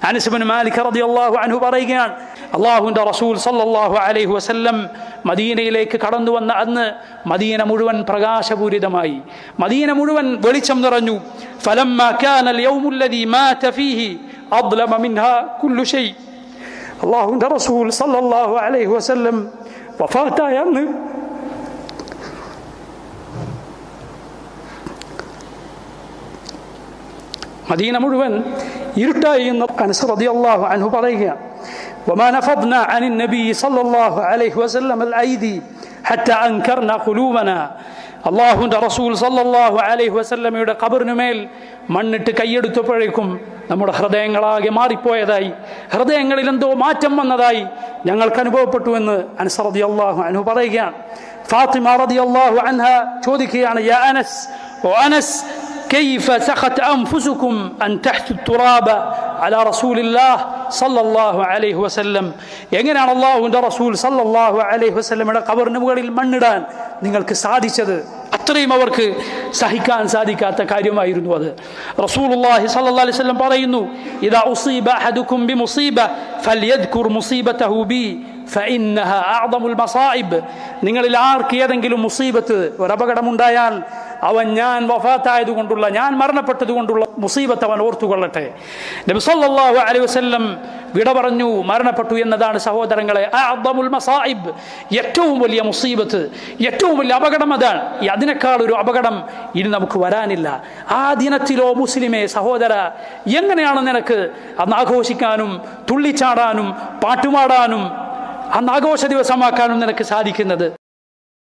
അനസുബിൻ മാലിക് റളിയല്ലാഹു അൻഹു പറയുകയാണ് അള്ളാഹുവിൻ്റെ റസൂൽ സല്ലല്ലാഹു അലൈഹി വസല്ലം മദീനയിലേക്ക് കടന്നു വന്ന അന്ന് മദീന മുഴുവൻ പ്രകാശപൂരിതമായി മദീന മുഴുവൻ വെളിച്ചം നിറഞ്ഞു فلما كان اليوم الذي مات فيه أظلم منها كل شيء അള്ളാഹുവിൻ്റെ റസൂൽ സല്ലല്ലാഹു അലൈഹി വസല്ലം വഫാത്തായ അന്ന് മദീന മുഴുവൻ ഇരുട്ടായി എന്ന് അനസ് റളിയല്ലാഹു അൻഹു പറയുകയാണ് وما نفضنا عن النبي صلى الله عليه وسلم الأيدي حتى أنكرنا قلوبنا അള്ളാഹുവിൻ്റെ റസൂൽ സല്ലല്ലാഹു അലൈഹി വസല്ലമയുടെ കബറിനുമേൽ മണ്ണിട്ട് കൈയെടുത്തപ്പോഴേക്കും നമ്മുടെ ഹൃദയങ്ങളാകെ മാറിപ്പോയതായി ഹൃദയങ്ങളിൽ എന്തോ മാറ്റം വന്നതായി ഞങ്ങൾക്ക് അനുഭവപ്പെട്ടു എന്ന് അനസ് റളിയല്ലാഹു അൻഹു പറയുകയാണ് ഫാത്തിമ റളിയല്ലാഹു അൻഹ ചോദിക്കുകയാണ് യാ അനസ് ഓ അനസ് كيف سخت أنفسكم أن تحثوا التراب على رسول الله صلى الله عليه وسلم എങ്ങനെയാണ് അള്ളാഹുവിൻ്റെ റസൂൽ സല്ലല്ലാഹു അലൈഹി വസല്ലമയുടെ കബറിന് മുകളിൽ മണ്ണിടാൻ നിങ്ങൾക്ക് സാധിച്ചത് അത്രയും അവർക്ക് സഹിക്കാൻ സാധിക്കാത്ത കാര്യമായിരുന്നു അത് റസൂലുള്ളാഹി സല്ലല്ലാഹു അലൈഹി വസല്ലം പറയുന്നു ഇദാ ഉസീബ അഹദുക്കും ബിമുസീബ ഫൽയദ്കുർ മുസീബതഹു ബി ഫഇന്നഹ അഅദമുൽ മസായിബ് നിങ്ങളിൽ ആർക്ക് ഏതെങ്കിലും മുസീബത്ത് ഒരു അപകടമുണ്ടായാൽ അവൻ ഞാൻ വഫാത്തായതുകൊണ്ടുള്ള ഞാൻ മരണപ്പെട്ടത് കൊണ്ടുള്ള മുസീബത്ത് അവൻ ഓർത്തുകൊള്ളട്ടെ. നബി സല്ലല്ലാഹു അലൈഹി വസല്ലം വിട പറഞ്ഞു മരണപ്പെട്ടു എന്നതാണ് സഹോദരങ്ങളെ മസായിബ് ഏറ്റവും വലിയ മുസീബത്ത് ഏറ്റവും വലിയ അപകടം അതാണ്. അതിനേക്കാൾ ഒരു അപകടം ഇനി നമുക്ക് വരാനില്ല. ആ ദിനത്തിലോ മുസ്ലിമേ സഹോദര എങ്ങനെയാണ് നിനക്ക് അന്ന് ആഘോഷിക്കാനും തുള്ളിച്ചാടാനും പാട്ടുപാടാനും അന്ന് ആഘോഷ ദിവസമാക്കാനും നിനക്ക് സാധിക്കുന്നത്?